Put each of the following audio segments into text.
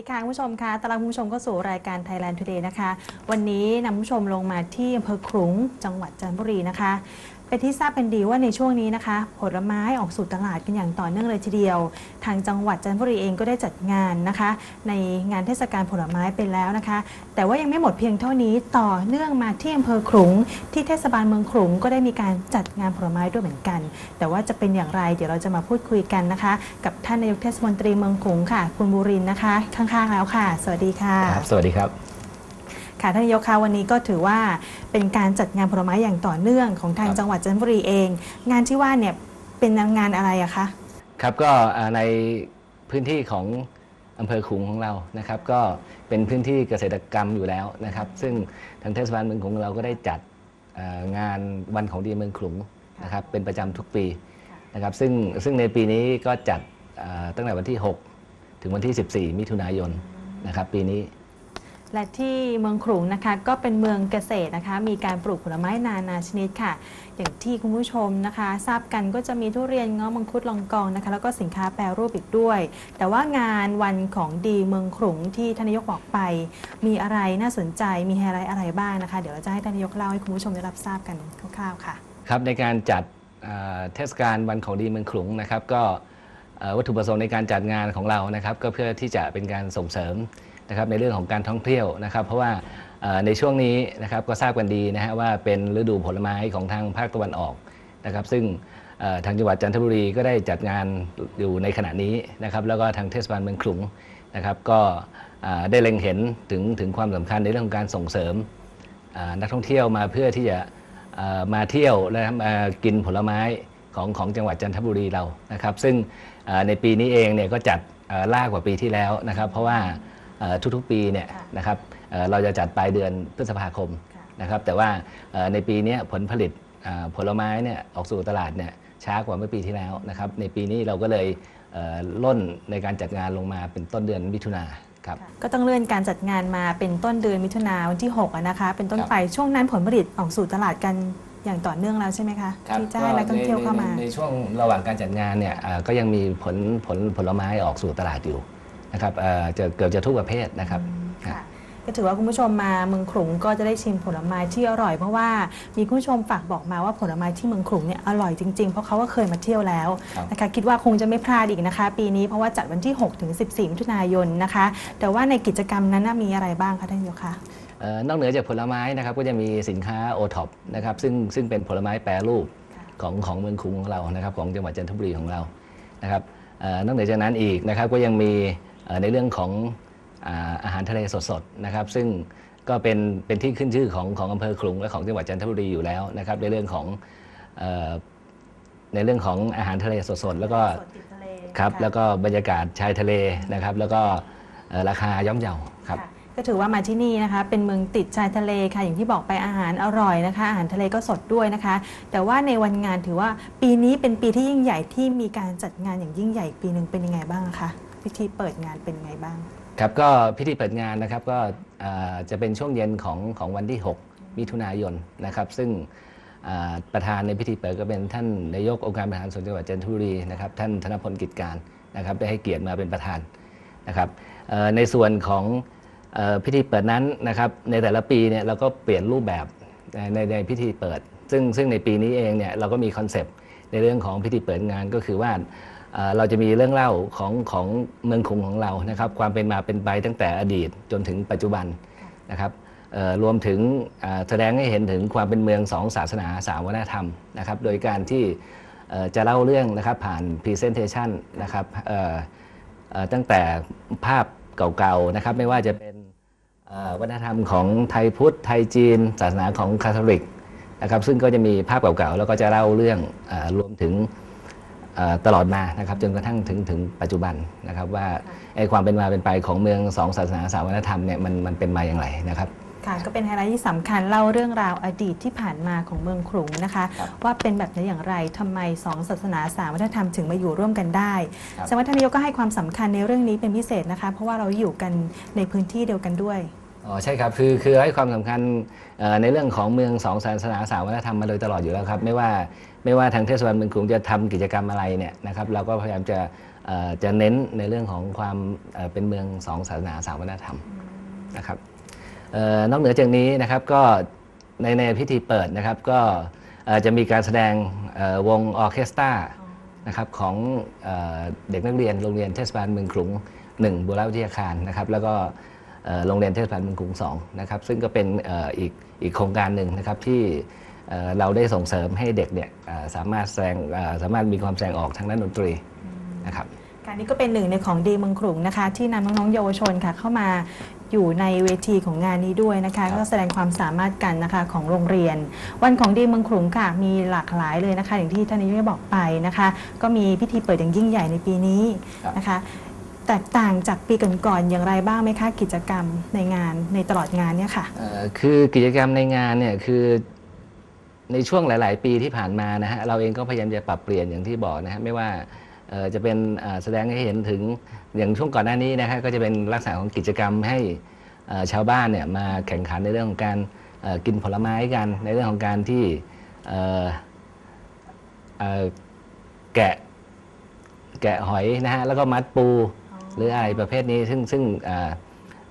สวัสดีค่ะคุณผู้ชมค่ะตารางคุณผู้ชมก็สู่รายการ Thailand Today นะคะ วันนี้นำคุณผู้ชมลงมาที่อำเภอขลุงจังหวัดจันทบุรีนะคะ เป็นที่ทราบเป็นดีว่าในช่วงนี้นะคะ ผลไม้ออกสู่ตลาดกันอย่างต่อเนื่องเลยทีเดียว ทางจังหวัดจันทบุรีเองก็ได้จัดงานนะคะ ในงานเทศกาลผลไม้ไปแล้วนะคะ แต่ว่ายังไม่หมดเพียงเท่านี้ต่อเนื่องมาที่อำเภอขลุง ที่เทศบาลเมืองขลุงก็ได้มีการจัดงานผลไม้ด้วยเหมือนกัน แต่ว่าจะเป็นอย่างไรเดี๋ยวเราจะมาพูดคุยกันนะคะ กับท่านนายกเทศมนตรีเมืองขลุงค่ะ คุณบูรินนะคะ ข้างๆแล้วค่ะ สวัสดีค่ะครับสวัสดีครับ ค่ะท่านนายกคะวันนี้ก็ถือว่าเป็นการจัดงานผลไม้อย่างต่อเนื่องของทางครับ จังหวัดจันทบุรีเอง งานที่ว่าเนี่ยเป็นงานอะไรอะคะ ครับก็อ่าในพื้นที่ของอำเภอขลุงของเรานะครับ ก็เป็นพื้นที่เกษตรกรรมอยู่แล้วนะครับ ซึ่งทางเทศบาลเมืองขลุงของเราก็ได้จัดอ่างานวันของดีเมืองขลุงนะครับ เป็นประจำทุกปีนะครับ ซึ่งซึ่งในปีนี้ก็จัดอ่าตั้งแต่วันที่ 6 ถึงวันที่ 14 มิถุนายนนะครับ ปีนี้ และที่เมืองขลุงนะคะก็เป็นเมืองเกษตรนะคะ มีการปลูกผลไม้นานาชนิดค่ะ อย่างที่คุณผู้ชมนะคะ ทราบกันก็จะมีทุเรียนเงาะมังคุดลองกองนะคะ แล้วก็สินค้าแปรรูปอีกด้วย แต่ว่างานวันของดีเมืองขลุงที่ทานนายกบอกไป มีอะไรน่าสนใจมีไฮไลท์อะไรบ้างนะคะ เดี๋ยวจะให้ทานนายกเล่าให้คุณผู้ชมได้รับทราบกันคร่าวๆค่ะ ครับในการจัดเทศกาลวันของดีเมืองขลุงนะครับ ก็วัตถุประสงค์ในการจัดงานของเรานะครับ ก็เพื่อที่จะเป็นการส่งเสริม นะครับในเรื่องของการท่องเที่ยวนะครับ เพราะว่าในช่วงนี้นะครับก็ทราบกันดีนะฮะว่าเป็นฤดูผลไม้ของทางภาคตะวันออกนะครับ ซึ่งทางจังหวัดจันทบุรีก็ได้จัดงานอยู่ในขณะนี้นะครับ แล้วก็ทางเทศบาลเมืองขลุงนะครับ ก็ได้เล็งเห็นถึงถึงความสำคัญในเรื่องของการส่งเสริมนักท่องเที่ยวมาเพื่อที่จะมาเที่ยวและมากินผลไม้ของของจังหวัดจันทบุรีเรานะครับ ซึ่งในปีนี้เองเนี่ยก็จัดล่ากว่าปีที่แล้วนะครับ เพราะว่า ทุกๆปีเนี่ยค่ะนะครับเอ่อเราจะจัดปลายเดือนพฤษภาคมค่ะนะครับแต่ว่าเอ่อในปีเนี้ยผลผลิตอ่าผลไม้เนี่ยออกสู่ตลาดเนี่ยช้ากว่าเมื่อปีที่แล้วนะครับในปีนี้เราก็เลยเอ่อล่นในการจัดงานลงมาเป็นต้นเดือนมิถุนาครับก็ต้องเลื่อนการจัดงานมาเป็นต้นเดือนมิถุนาวันที่6อะนะคะเป็นต้นครับไปช่วงนั้นผลผลิตออกสู่ตลาดกันอย่างต่อเนื่องแล้วใช่ไหมคะครับที่จะให้นักท่องเที่ยวเข้ามา ในในในช่วงระหว่างการจัดงานเนี่ยอ่าก็ยังมีผลผลผลไม้ออกสู่ตลาดอยู่ นะครับเอ่อจะเกือบจะทุกประเภทนะครับค่ะก็ถือว่าคุณผู้ชมมาเมืองขลุงก็จะได้ชิมผลไม้ที่อร่อยเพราะว่ามีคุณผู้ชมฝากบอกมาว่าผลไม้ที่เมืองขลุงเนี่ยอร่อยจริงๆ เพราะเขาก็เคยมาเที่ยวแล้วครับนะคะคิดว่าคงจะไม่พลาดอีกนะคะ ปีนี้เพราะว่าจัดวันที่ 6 ถึง 14 มิถุนายนนะคะ แต่ว่าในกิจกรรมนั้นน่ะมีอะไรบ้างคะท่านนายกคะเอ่อนอกเหนือจากผลไม้นะครับก็จะมีสินค้าโอท็อปนะครับซึ่งซึ่งเป็นผลไม้แปรรูปค่ะของของเมืองคุงของเรานะครับของจังหวัดจันทบุรีของเรานะครับเอ่อนอกเหนือจากนั้นอีกนะครับก็ยังมีเอ่อ ในเรื่องของอาอาหารทะเลสดๆนะครับ ซึ่งก็เป็นเป็นที่ขึ้นชื่อของของอำเภอขลุงและของจังหวัดจันทบุรีอยู่แล้วนะครับ ในเรื่องของเอ่อในเรื่องของอาหารทะเลสดๆแล้วก็สดติดทะเลครับะแล้วก็บรรยากาศชายทะเลนะครับ แล้วก็เอ่อราคาย่อมเยาครับค่ะก็ถือว่ามาที่นี่นะคะ เป็นเมืองติดชายทะเลค่ะ อย่างที่บอกไปอาหารอร่อยนะคะ อาหารทะเลก็สดด้วยนะคะ แต่ว่าในวันงานถือว่าปีนี้เป็นปีที่ยิ่งใหญ่ที่มีการจัดงานอย่างยิ่งใหญ่ปีหนึ่งเป็นยังไงบ้างคะ พิธีเปิดงานเป็นไงบ้าง ครับก็พิธีเปิดงานนะครับก็จะเป็นช่วงเย็นของของวันที่ 6 มิถุนายนนะครับ ซึ่งประธานในพิธีเปิดก็เป็นท่านนายกองค์การบริหารส่วนจังหวัดจันทบุรีนะครับท่านธนพลกิจการนะครับได้ให้เกียรติมาเป็นประธานนะครับในส่วนของพิธีเปิดนั้นนะครับในแต่ละปีเนี่ยเราก็เปลี่ยนรูปแบบในในในพิธีเปิด ซึ่งซึ่งในปีนี้เองเนี่ยเราก็มีคอนเซปต์ในเรื่องของพิธีเปิดงานก็คือว่า เราจะมีเรื่องเล่าของของเมืองคุงของเรานะครับ ความเป็นมาเป็นไปตั้งแต่อดีตจนถึงปัจจุบันนะครับรวมถึงแสดงให้เห็นถึงความเป็นเมืองสองศาสนาสามวัฒนธรรมนะครับ โดยการที่จะเล่าเรื่องนะครับผ่าน Presentation นะครับตั้งแต่ภาพเก่าๆนะครับ ไม่ว่าจะเป็นวัฒนธรรมของไทยพุทธไทยจีน ศาสนาของคาทอลิกนะครับ ซึ่งก็จะมีภาพเก่าๆแล้วก็จะเล่าเรื่องอรวมถึง ตลอดมานะครับจนกระทั่งถึงถึงปัจจุบันนะครับว่าไอ้ความเป็นมาเป็นไปของเมืองสองศาสนาสามวัฒนธรรมเนี่ยมันมันเป็นมาอย่างไรนะครับค่ะก็เป็นไฮไลท์ที่สำคัญเล่าเรื่องราวอดีตที่ผ่านมาของเมืองขลุงนะคะครับว่าเป็นแบบไหนอย่างไรทำไมสองศาสนาสามวัฒนธรรมถึงมาอยู่ร่วมกันได้ครับแสดงว่าท่านนายกก็ให้ความสำคัญในเรื่องนี้เป็นพิเศษนะคะ เพราะว่าเราอยู่กันในพื้นที่เดียวกันด้วยอ๋อใช่ครับคือคือให้ความสำคัญเอ่อในเรื่องของเมืองสองศาสนาสามวัฒนธรรมมาโดยตลอดอยู่แล้วครับ ไม่ว่า ไม่ว่าทางเทศบาลเมืองกรุงจะทำกิจกรรมอะไรเนี่ยนะครับเราก็พยายามจะจะเน้นในเรื่องของความเป็นเมืองสองศาสนาสามวัฒนธรรมนะครับออนอกเหนือจากนี้นะครับก็ในในพิธีเปิดนะครับก็จะมีการแสดงวงออเคสตรานะครับของเออเด็กนักเรียนโรงเรียนเทศบาลเมืองขลุงหนึ่งบุรวิทยาคารนะครับแล้วก็โรงเรียนเทศบาลเมืองขลุงสองนะครับซึ่งก็เป็นอออีกอีกโครงการหนึ่งนะครับที่ เอ่อเราได้ส่งเสริมให้เด็กเนี่ยเอ่อสามารถแสดงเอ่อสามารถมีความแสดงออกทางด้านดนตรีนะครับการนี้ก็เป็นหนึ่งในของดีเมืองขลุงนะคะ ที่นำน้องๆเยาวชนค่ะเข้ามาอยู่ในเวทีของงานนี้ด้วยนะคะครับก็แสดงความสามารถกันนะคะของโรงเรียน วันของดีเมืองขลุงค่ะ มีหลากหลายเลยนะคะ อย่างที่ท่านนายกได้บอกไปนะคะ ก็มีพิธีเปิดอย่างยิ่งใหญ่ในปีนี้นะคะ แตกต่างจากปีก่อนๆอย่างไรบ้างไหมคะกิจกรรมในงานในตลอดงานเนี่ยค่ะเอ่อคือกิจกรรมในงานเนี่ยคือ ในช่วงหลาย ๆ ปีที่ผ่านมานะฮะเราเองก็พยายามจะปรับเปลี่ยนอย่างที่บอกนะฮะไม่ว่าจะเป็นแสดงให้เห็นถึงอย่างช่วงก่อนหน้านี้นะฮะก็จะเป็นลักษณะของกิจกรรมให้ชาวบ้านเนี่ยมาแข่งขันในเรื่องของการกินผลไม้กัน ในเรื่องของการที่แกะแกะหอยนะฮะแล้วก็มัดปูหรืออะไรประเภทนี้ซึ่งซึ่ง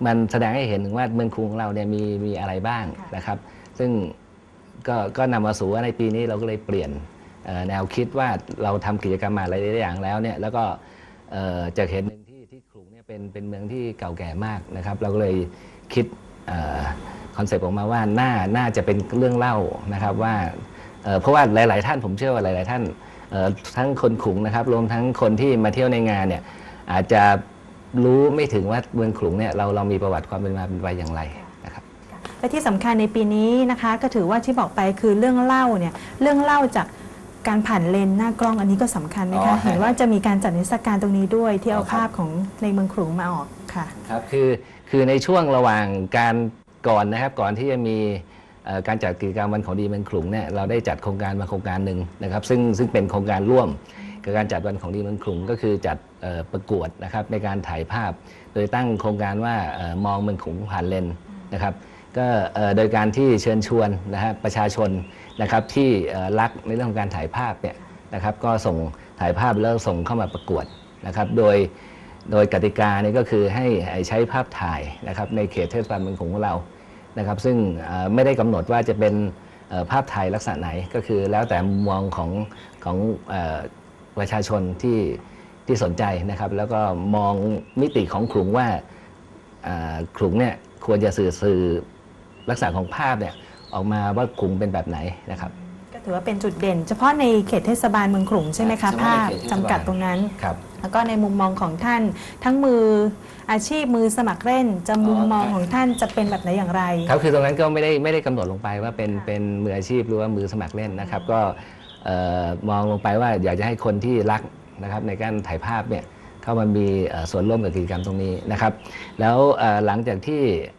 มันแสดงให้เห็นถึงว่าเมืองกรุงของเราเนี่ยมีมีอะไรบ้างนะครับ ซึ่ง ก็ก็นำมาสู่ว่าในปีนี้เราก็เลยเปลี่ยนแนวคิดว่าเราทำกิจกรรมมาหลายๆอย่างแล้วเนี่ยแล้วก็จากเห็นหนึ่งที่ที่กรุงเนี่ยเป็นเป็นเมืองที่เก่าแก่มากนะครับ เราก็เลยคิดคอนเซปต์ออกมาว่าน่าน่าจะเป็นเรื่องเล่านะครับว่าเพราะว่าหลาย ๆ ท่านผมเชื่อว่าหลาย ๆ ท่านทั้งคนขลุงนะครับรวมทั้งคนที่มาเที่ยวในงานเนี่ยอาจจะรู้ไม่ถึงว่าเมืองขลุงเนี่ยเราเรามีประวัติความเป็นมาเป็นไปอย่างไร และที่สำคัญในปีนี้นะคะ ก็ถือว่าที่บอกไปคือเรื่องเล่าเนี่ยเรื่องเล่าจากการผ่านเลนส์หน้ากล้องอันนี้ก็สำคัญไหมอ๋คะอเห็นว่าจะมีการจัดนิทรรศการตรงนี้ด้วยที่เอาอ๋อครับภาพของในเมืองขลุงมาออกค่ะครับคือคือในช่วงระหว่างการก่อนนะครับก่อนที่จะมีเอ่อการจัดกิจกรรมวันของดีเมืองขลุงเนี่ยเราได้จัดโครงการมาโครงการหนึ่งนะครับ ซึ่งซึ่งเป็นโครงการร่วมกับการจัดวันของดีเมืองขลุงก็คือจัดเอ่อประกวดนะครับในการถ่ายภาพ โดยตั้งโครงการว่าเอ่อมองเมืองขลุงผ่านเลนส์นะครับ ก็โดยการที่เชิญชวนนะฮะประชาชนนะครับที่รักในเรื่องของการถ่ายภาพเนี่ยนะครับก็ส่งถ่ายภาพแล้วส่งเข้ามาประกวดนะครับโดยโดยกติกานี่ก็คือให้ใช้ภาพถ่ายนะครับในเขตเทศบาลเมืองของเรานะครับซึ่งไม่ได้กำหนดว่าจะเป็นภาพถ่ายลักษณะไหนก็คือแล้วแต่มุมมองของของอประชาชนที่ที่สนใจนะครับแล้วก็มองมิติของขลุงว่าขลุงเนี่ยควรจะสื่อสื่อ ลักษณะของภาพเนี่ยออกมาว่าขลุงเป็นแบบไหนนะครับก็ถือว่าเป็นจุดเด่น เฉพาะในเขตเทศบาลเมืองขลุงใช่ไหมครัคะบเฉภาพาะพในเขตเทศบาลจำกัดตรงนั้น ครับ แล้วก็ในมุมมองของท่านทั้งมืออาชีพมือสมัครเล่นจะมุมมองของท่านจะเป็นแบบไหนอย่างไร ครับคือตรงนั้นก็ไม่ได้ไม่ได้กำหนดลงไปว่าเป็นเป็นมืออาชีพหรือว่ามือสมัครเล่นนะครับ ก็เอ่อมองลงไปว่าอยากจะให้คนที่รักนะครับในการถ่ายภาพเนี่ยเข้ามามีเอ่อส่วนร่วมกับกิจกรรมตรงนี้นะครับ แล้วเอ่อหลังจากที่เอ่อ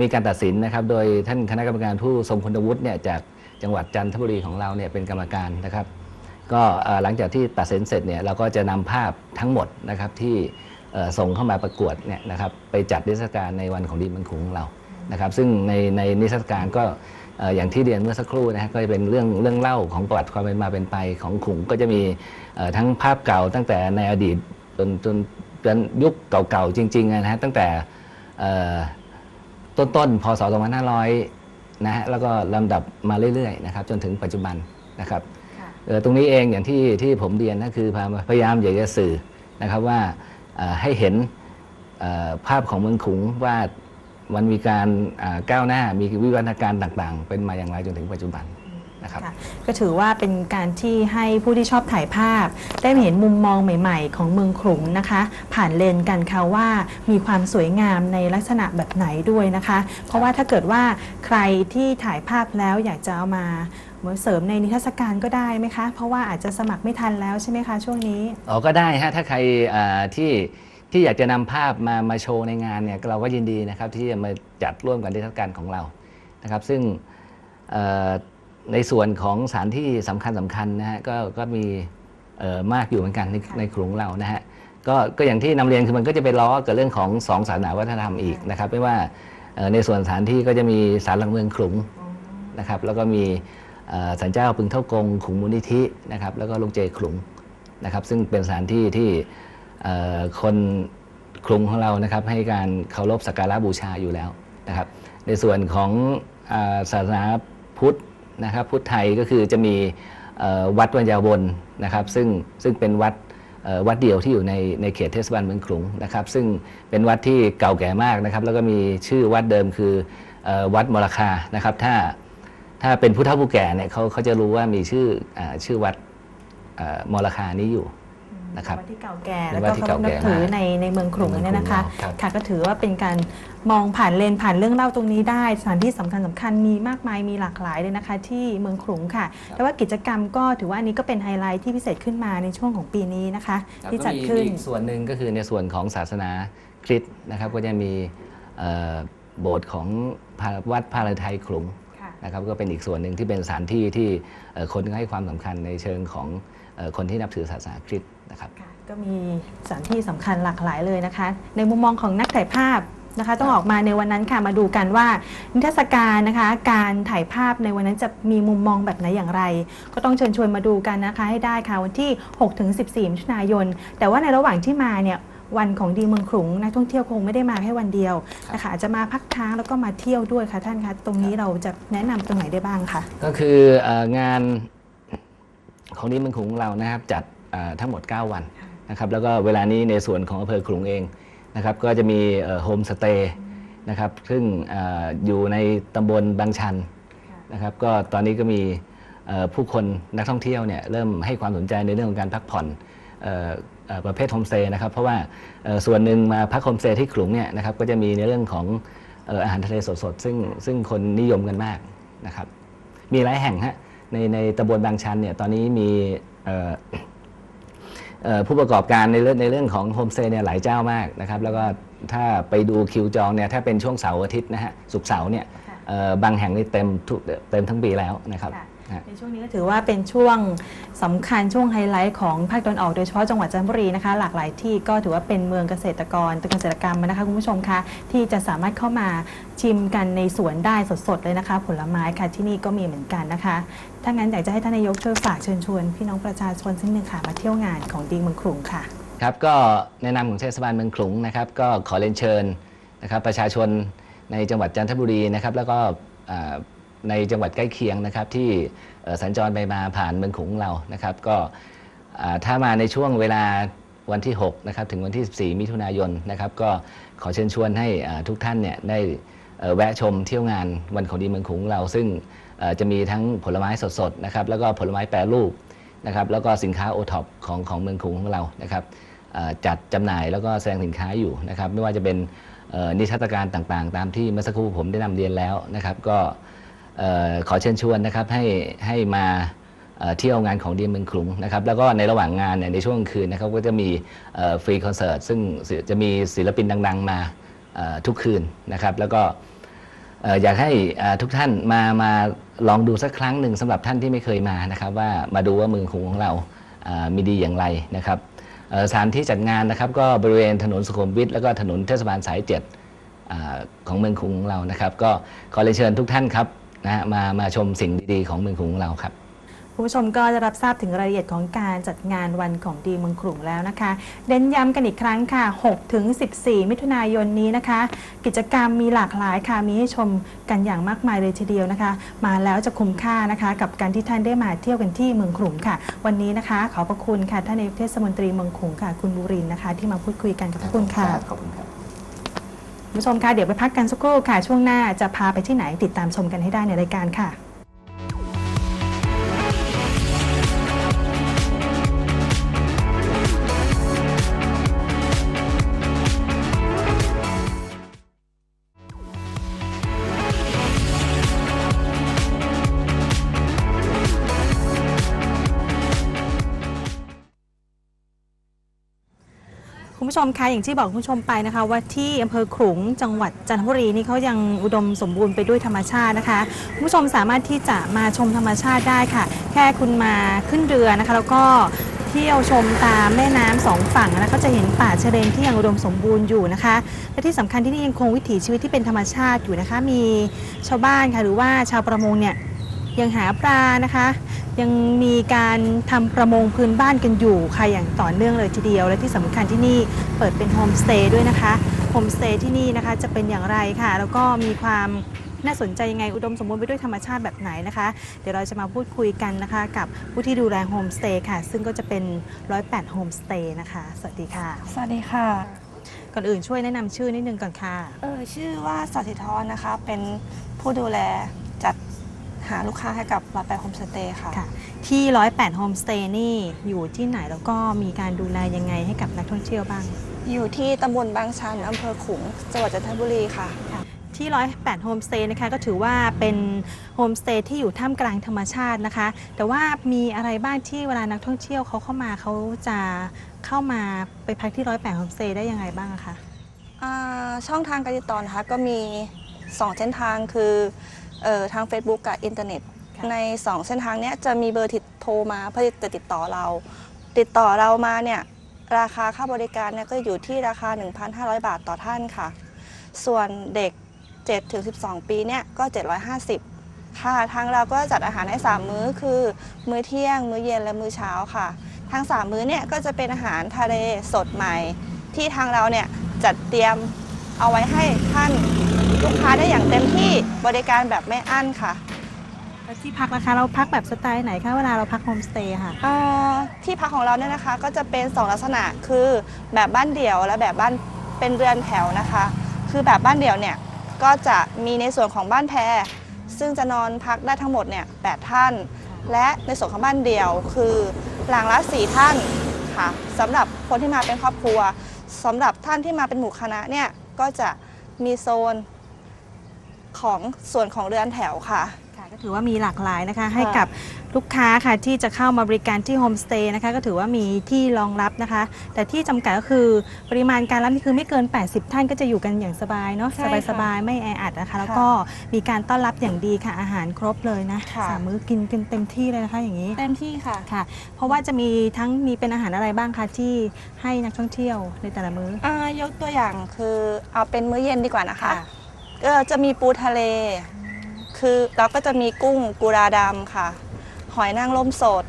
มีการตัดสินนะครับ โดยท่านคณะกรรมการผู้ทรงคุณวุฒิเนี่ยจากจังหวัดจันทบุรีของเราเนี่ยเป็นกรรมการนะครับ ก็หลังจากที่ตัดสินเสร็จเนี่ยเราก็จะนำภาพทั้งหมดนะครับที่ส่งเข้ามาประกวดเนี่ยนะครับไปจัดนิทรรศการในวันของดีมันขุงเรานะครับ ซึ่งในในนิทรรศการก็อย่างที่เรียนเมื่อสักครู่นะฮะก็จะเป็นเรื่องเรื่องเล่าของประวัติความเป็นมาเป็นไปของขุงก็จะมีทั้งภาพเก่าตั้งแต่ในอดีตจนจนจนยุคเก่าๆจริงๆนะฮะตั้งแต่ ต้นๆพศ2500นะฮะแล้วก็ลำดับมาเรื่อยๆนะครับจนถึงปัจจุบันนะครับเอ่อตรงนี้เองอย่างที่ที่ผมเรียนก็คือพาพยายามอยากจะสื่อนะครับว่าเอ่อให้เห็นเอ่อภาพของเมืองขลุงว่ามันมีการอ่าก้าวหน้ามีวิวัฒนาการต่างๆ เป็นมาอย่างไรจนถึงปัจจุบัน นะครับค่ะก็ถือว่าเป็นการที่ให้ผู้ที่ชอบถ่ายภาพ ได้เห็นมุมมองใหม่ๆ ของเมืองขลุงนะคะ ผ่านเลนส์กันค่ะว่ามีความสวยงามในลักษณะแบบไหนด้วยนะคะ เพราะว่าถ้าเกิดว่าใครที่ถ่ายภาพแล้วอยากจะเอามาเหมือนเสริมในนิทรรศการก็ได้ไหมคะ เพราะว่าอาจจะสมัครไม่ทันแล้วใช่ไหมคะช่วงนี้อ๋อก็ได้ฮะถ้าใครอ่าที่ที่อยากจะนำภาพมามาโชว์ในงานเนี่ยเราก็ยินดีนะครับที่จะมาจัดร่วมกับนิทรรศการของเรานะครับ ซึ่งเอ่อ ในส่วนของสถานที่สำคัญสำคัญนะฮะก็ก็มีเอ่อมากอยู่เหมือนกันในในกรุงเรานะฮะก็ก็อย่างที่นำเรียนคือมันก็จะไปล้อกับเรื่องของสองศาสนาวัฒนธรรมอีกนะครับไม่ว่าเอ่อในส่วนสถานที่ก็จะมีศาลหลักเมืองขลุงนะครับ แล้วก็มีเอ่อสันเจ้าปึงเท่ากงขุงมูลนิธินะครับ แล้วก็ลูกเจขลุงนะครับ ซึ่งเป็นสถานที่ที่เอ่อคนกรุงของเรานะครับ ให้การเคารพสักการะบูชาอยู่แล้วนะครับ ในส่วนของอาศาสนาพุทธ นะครับพุทธไทยก็คือจะมีวัดวัญญาวนนะครับซึ่งซึ่งเป็นวัดวัดเดียวที่อยู่ในในเขตเทศบาลเมืองขลุงนะครับ ซึ่งเป็นวัดที่เก่าแก่มากนะครับ แล้วก็มีชื่อวัดเดิมคืออวัดมรคานะครับ ถ้าถ้าเป็นผู้เฒ่าผู้แก่เนี่ยเขาเขาจะรู้ว่ามีชื่ออชื่อวัดมรคานี้อยู่ นะครับวัดที่เก่าแก่เป็แล้วนวัก็ดที่เคารพเก่านัแก่บถือมากในในเมืองขลุงเนี่ยนะคะในเมืองขลุงครับค่ะก็ถือว่าเป็นการมองผ่านเลนผ่านเรื่องเล่าตรงนี้ได้สถานที่สำคัญสำคัญมีมากมายมีหลากหลายเลยนะคะ ที่เมืองขลุงค่ะ แต่ว่ากิจกรรมก็ถือว่าอันนี้ก็เป็นไฮไลท์ที่พิเศษขึ้นมาในช่วงของปีนี้นะคะครับที่ก็จัดมีขึ้นอีกส่วนหนึ่งก็คือในส่วนของศาสนาคริสต์นะครับก็จะมีเอ่อโบสถ์ของพระวัดพาลไทยขลุงค่ะ นะครับก็เป็นอีกส่วนหนึ่งที่เป็นสถานที่ที่เอ่อคนให้ความสำคัญในเชิงของเอ่อคนที่นับถือศาสนาคริสต์นะครับค่ะก็มีสถานที่สำคัญหลากหลายเลยนะคะ ในมุมมองของนักถ่ายภาพนะคะ ต้องออกมาในวันนั้นค่ะมาดูกันว่า นิทรรศการนะคะ การถ่ายภาพในวันนั้นจะมีมุมมองแบบไหนอย่างไร ก็ต้องเชิญชวนมาดูกันนะคะให้ได้ค่ะวันที่6ถึง14มิถุนายน แต่ว่าในระหว่างที่มาเนี่ย วันของดีเมืองขลุงนักท่องเที่ยวคงไม่ได้มาแค่วันเดียวนะคะอาจจะมาพักค้างแล้วก็มาเที่ยวด้วยค่ะท่านคะตรงนี้เราจะแนะนำตรงไหนได้บ้างคะก็คือเอ่องานของนี้เมืองขลุงของเรานะครับจัดเอ่อทั้งหมด 9 วันนะครับแล้วก็เวลานี้ในส่วนของอำเภอขลุงเองนะครับก็จะมีโฮมสเตย์นะครับซึ่งเอ่ออยู่ในตำบลบางชันนะครับก็ตอนนี้ก็มีเอ่อผู้คนนักท่องเที่ยวเนี่ยเริ่มให้ความสนใจในเรื่องของการพักผ่อนเอ่อเอ่อ ประเภทโฮมสเตย์นะครับเพราะว่าเอ่อส่วนหนึ่งมาพักโฮมสเตย์ที่ขลุงเนี่ยนะครับก็จะมีในเรื่องของเอ่ออาหารทะเลสดๆซึ่งซึ่งคนนิยมกันมากนะครับมีหลายแห่งฮะในในตำบลบางชันเนี่ยตอนนี้มีเอ่อเอ่อผู้ประกอบการในเรื่องในเรื่องของโฮมสเตย์เนี่ยหลายเจ้ามากนะครับแล้วก็ถ้าไปดูคิวจองเนี่ยถ้าเป็นช่วงเสาร์อาทิตย์นะฮะศุกร์เสาร์เนี่ยค่ะเอ่อบางแห่งนี่เต็มทุกเต็มทั้งปีแล้วนะครับค่ะฮะ ในช่วงนี้ก็ถือว่าเป็นช่วงสำคัญช่วงไฮไลท์ของภาคตะวันออกโดยเฉพาะจังหวัดจันทบุรีนะคะ หลากหลายที่ก็ถือว่าเป็นเมืองเกษตรกรเกษตรกรรมนะคะคุณผู้ชมคะที่จะสามารถเข้ามาชิมกันในสวนได้สดๆเลยนะคะ ผลไม้ค่ะที่นี่ก็มีเหมือนกันนะคะ ถ้างั้นอยากจะให้ท่านนายกช่วยฝากเชิญชวน พี่น้องประชาชนสักหนึ่งค่ะมาเที่ยวงานของดีเมืองขลุงค่ะครับก็แนะนำของเทศบาลเมืองขลุงนะครับก็ขอเรียนเชิญนะครับประชาชนในจังหวัดจันทบุรีนะครับแล้วก็อ่า ในจังหวัดใกล้เคียงนะครับที่สัญจรไปมาผ่านเมืองขุงเรานะครับ ก็ถ้ามาในช่วงเวลาวันที่6นะครับถึงวันที่ 14 มิถุนายนนะครับ ก็ขอเชิญชวนให้ทุกท่านเนี่ยได้แวะชมเที่ยวงานวันของดีเมืองขุงเรา ซึ่งจะมีทั้งผลไม้สดๆนะครับแล้วก็ผลไม้แปรรูปนะครับแล้วก็สินค้าโอท็อปของของเมืองขุงของเรานะครับจัดจำหน่ายแล้วก็แสดงสินค้าอยู่นะครับ ไม่ว่าจะเป็นนิทรรศการต่างๆ ตามที่เมื่อสักครู่ผมได้นำเรียนแล้วนะครับ ก็ ขอเชิญชวนนะครับให้ให้มาเที่ยวงานของดีเมืองคลุงนะครับแล้วก็ในระหว่างงานเนี่ยในช่วงคืนนะครับก็จะมีฟรีคอนเสิร์ตซึ่งจะมีศิลปินดัง ๆ มาทุกคืนนะครับ แล้วก็อยากให้ทุกท่านมามาลองดูสักครั้งหนึ่งสำหรับท่านที่ไม่เคยมานะครับ ว่ามาดูว่าเมืองคลุงของเรามีดีอย่างไรนะครับสถานที่จัดงานนะครับ ก็บริเวณถนนสุขุมวิทแล้วก็ถนนเทศบาลสายเจ็ดของเมืองคุงของเรานะครับ ก็ขอเรียนเชิญทุกท่านครับ นะฮะมามาชมสิ่งดีๆของเมืองคุงของเราครับ คุณผู้ชมก็จะรับทราบถึงรายละเอียดของการจัดงานวันของดีเมืองขลุงแล้วนะคะเน้นย้ำกันอีกครั้งค่ะ 6 ถึง 14 มิถุนายนนี้นะคะ กิจกรรมมีหลากหลายค่ะมีให้ชมกันอย่างมากมายเลยทีเดียวนะคะ มาแล้วจะคุ้มค่านะคะ กับการที่ท่านได้มาเที่ยวกันที่เมืองขลุงค่ะ วันนี้นะคะ ขอบพระคุณค่ะท่านนายกเทศมนตรีเมืองขลุงค่ะ คุณบุรินทร์นะคะ ที่มาพูดคุยกันกับพระคุณค่ะ ขอบคุณครับคุณ ผู้ชมคะเดี๋ยวไปพักกันสักครู่ค่ะ ช่วงหน้าจะพาไปที่ไหนติดตามชมกันให้ได้ในรายการค่ะ ผู้ชมคะอย่างที่บอกคุณผู้ชมไปนะคะ ว่าที่อำเภอขลุงจังหวัดจันทบุรีนี่เขายังอุดมสมบูรณ์ไปด้วยธรรมชาตินะคะคุณผู้ชมสามารถที่จะมาชมธรรมชาติได้ค่ะ แค่คุณมาขึ้นเรือนะคะ แล้วก็เที่ยวชมตามแม่น้ำสองฝั่งนะคะก็จะเห็นป่าชะเลนที่ยังอุดมสมบูรณ์อยู่นะคะ และที่สำคัญที่นี่ยังคงวิถีชีวิตที่เป็นธรรมชาติอยู่นะคะ มีชาวบ้านค่ะหรือว่าชาวประมงเนี่ย ยังหาปลานะคะ ยังมีการทำประมงพื้นบ้านกันอยู่ค่ะอย่างต่อเนื่องเลยทีเดียว และที่สำคัญที่นี่เปิดเป็นโฮมสเตย์ด้วยนะคะโฮมสเตย์ที่นี่นะคะจะเป็นอย่างไรค่ะ แล้วก็มีความน่าสนใจยังไงอุดมสมบูรณ์ไปด้วยธรรมชาติแบบไหนนะคะ เดี๋ยวเราจะมาพูดคุยกันนะคะ กับผู้ที่ดูแลโฮมสเตย์ค่ะ ซึ่งก็จะเป็น 108โฮมสเตย์นะคะ สวัสดีค่ะ สวัสดีค่ะ ก่อนอื่นช่วยแนะนำชื่อนิดนึงก่อนค่ะ เออชื่อว่าสัติธรนะคะ เป็นผู้ดูแลจัด หาลูกค้าให้กับร้อยแปดโฮมสเตย์ค่ะ ค่ะ ที่108โฮมสเตย์นี่อยู่ที่ไหนแล้วก็มีการดูแลยังไงให้กับนักท่องเที่ยวบ้าง อยู่ที่ตำบลบางชันอำเภอขลุงจังหวัดจันทบุรีค่ะ ที่108โฮมสเตย์นะคะก็ถือว่าเป็นโฮมสเตย์ที่อยู่ท่ามกลางธรรมชาตินะคะ แต่ว่ามีอะไรบ้างที่เวลานักท่องเที่ยวเขาเข้ามาเขาจะเข้ามาไปพักที่108โฮมสเตย์ได้ยังไงบ้างอะคะ อ่าช่องทางการติดต่อนะคะก็มี 2 เส้นทางคือ เออทาง Facebook กับอินเทอร์เน็ตค่ะใน 2 เส้นทางเนี้ยจะมีเบอร์ติดโทรมาเพื่อจะติดต่อเรา ติดต่อเรามาเนี่ยราคาค่าบริการเนี่ยก็อยู่ที่ราคา 1,500 บาทต่อท่านค่ะ ส่วนเด็ก 7-12 ปีเนี่ยก็ 750 ค่ะ ทางเราก็จัดอาหารให้ 3 มื้อคือ มื้อเที่ยง มื้อเย็นและมื้อเช้าค่ะทั้ง3 มื้อเนี่ยก็จะเป็นอาหารทะเลสดใหม่ ที่ทางเราเนี่ยจัดเตรียมเอาไว้ให้ท่าน ลูกค้าได้อย่างเต็มที่บริการแบบไม่อั้นค่ะแล้วที่พักนะคะเราพักแบบสไตล์ไหนคะเวลาเราพักโฮมสเตย์ค่ะ อ่าที่พักของเราเนี่ยนะคะก็จะเป็น 2 ลักษณะคือแบบบ้านเดี่ยวและแบบบ้านเป็นเรือนแถวนะคะ คือแบบบ้านเดี่ยวเนี่ยก็จะมีในส่วนของบ้านแพรซึ่งจะนอนพักได้ทั้งหมดเนี่ยแท่าน และในส่วนของบ้านเดี่ยวคือหลังละสี่ท่านค่ะสำหรับคนที่มาเป็นครอบครัวสำหรับท่านที่มาเป็นหมู่คณะเนี่ยก็จะมีโซน ของส่วนของเรือนแถวค่ะ ค่ะก็ถือว่ามีหลากหลายนะคะ ให้กับลูกค้าค่ะที่จะเข้ามาบริการที่โฮมสเตย์นะคะก็ถือว่ามีที่รองรับนะคะ แต่ที่จำกัดก็คือปริมาณการรับนี่คือไม่เกิน 80 ท่านก็จะอยู่กันอย่างสบายเนาะใช่ค่ะสบายๆไม่แออัดนะคะ แล้วก็มีการต้อนรับอย่างดีค่ะอาหารครบเลยนะค่ะ สามมื้อกินกันเต็มที่เลยนะคะอย่างนี้เต็มที่ค่ะ ค่ะ เพราะว่าจะมีทั้งมีเป็นอาหารอะไรบ้างคะที่ให้นักท่องเที่ยวในแต่ละมื้อ อ่ายกตัวอย่างคือเอาเป็นมื้อเย็นดีกว่านะคะ ก็จะมีปูทะเล คือเราก็จะมีกุ้งกุราดำค่ะ หอยนางรมสด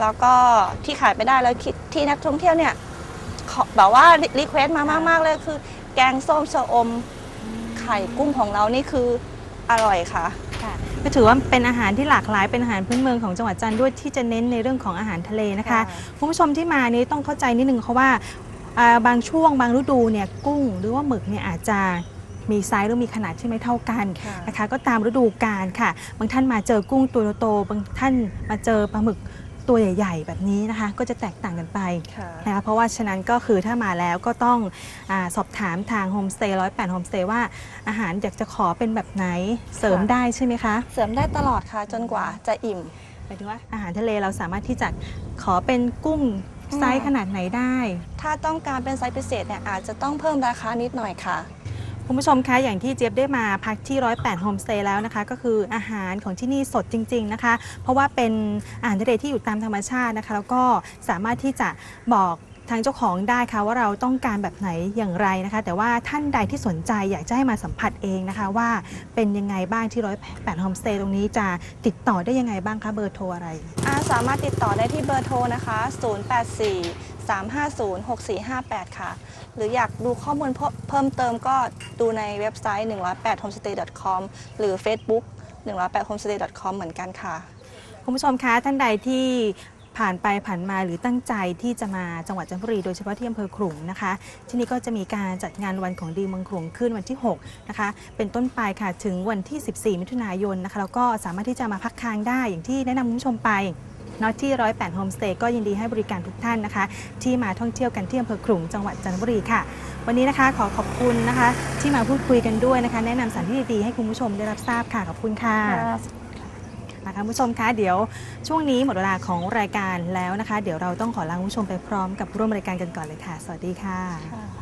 แล้วก็ที่ขายไปได้แล้วคิดที่นักท่องเที่ยวเนี่ยขอแบบว่ารีเควสต์มามากๆเลยคือ แกงส้มชะอมไข่กุ้งของเรานี่คืออร่อยค่ะค่ะก็ถือว่าเป็นอาหารที่หลากหลายเป็นอาหารพื้นเมืองของจังหวัดจันทร์ด้วยที่จะเน้นในเรื่องของอาหารทะเลนะคะค่ะคุณผู้ชมที่มานี้ต้องเข้าใจนิดนึงเพราะว่าอ่าบางช่วงบางฤดูเนี่ยกุ้งหรือว่าหมึกเนี่ยอาจจะ มีไซส์หรือมีขนาดที่ไม่เท่ากันนะคะก็ตามฤดูกาลค่ะ บางท่านมาเจอกุ้งตัวโตๆบางท่านมาเจอปลาหมึกตัวใหญ่ ๆ แบบนี้นะคะ ก็จะแตกต่างกันไปค่ะนะคะเพราะว่าฉะนั้นก็คือถ้ามาแล้วก็ต้องอาสอบถามทางโฮมสเตย์ร้อยแปดโฮมสเตย์ว่าอาหารอยากจะขอเป็นแบบไหนเสริมค่ะได้ใช่ไหมคะ เสริมได้ตลอดค่ะ จนกว่าจะอิ่มหมายถึงว่าอาหารทะเลเราสามารถที่จะขอเป็นกุ้งอืมไซส์ขนาดไหนได้ ถ้าต้องการเป็นไซส์พิเศษเนี่ยอาจจะต้องเพิ่มราคานิดหน่อยค่ะ คุณผู้ชมคะอย่างที่เจี๊ยบได้มาพักที่ 108 โฮมสเตย์แล้วนะคะ ก็คืออาหารของที่นี่สดจริง ๆนะคะ เพราะว่าเป็นอาหารทะเลที่อยู่ตามธรรมชาตินะคะ แล้วก็สามารถที่จะบอกทางเจ้าของได้ค่ะว่าเราต้องการแบบไหนอย่างไรนะคะ แต่ว่าท่านใดที่สนใจอยากจะให้มาสัมผัสเองนะคะ ว่าเป็นยังไงบ้างที่108โฮมสเตย์ตรงนี้จะติดต่อได้ยังไงบ้างคะเบอร์โทรอะไร อาสามารถติดต่อได้ที่เบอร์โทรนะคะ 084 350 6458 ค่ะ หรืออยากดูข้อมูลเพิ่มเพิ่มเติมก็ดูในเว็บไซต์ 108homestay.com หรือ Facebook 108homestay.com เหมือนกันค่ะ คุณผู้ชมคะท่านใดที่ผ่านไปผ่านมาหรือตั้งใจที่จะมาจังหวัดจันทบุรีโดยเฉพาะที่อำเภอขลุงนะคะ ที่นี่ก็จะมีการจัดงานวันของดีเมืองขลุงขึ้นวันที่6นะคะเป็นต้นไปค่ะถึงวันที่ 14 มิถุนายนนะคะแล้วก็สามารถที่จะมาพักค้างได้อย่างที่แนะนำคุณผู้ชมไป นอะที่108โฮมสเตย์ก็ยินดีให้บริการทุกท่านนะคะ ที่มาท่องเที่ยวกันที่อำเภอขลุงจังหวัดจันทบุรีค่ะ วันนี้นะคะขอขอบคุณนะคะ ที่มาพูดคุยกันด้วยนะคะ แนะนำสถานที่ดีๆให้คุณผู้ชมได้รับทราบค่ะขอบคุณค่ะ นะคะคุณผู้ชมคะเดี๋ยวช่วงนี้หมดเวลาของรายการแล้วนะคะ เดี๋ยวเราต้องขอลาคุณผู้ชมไปพร้อมกับร่วมรายการกันก่อนเลยค่ะ สวัสดีค่ะ ค่ะ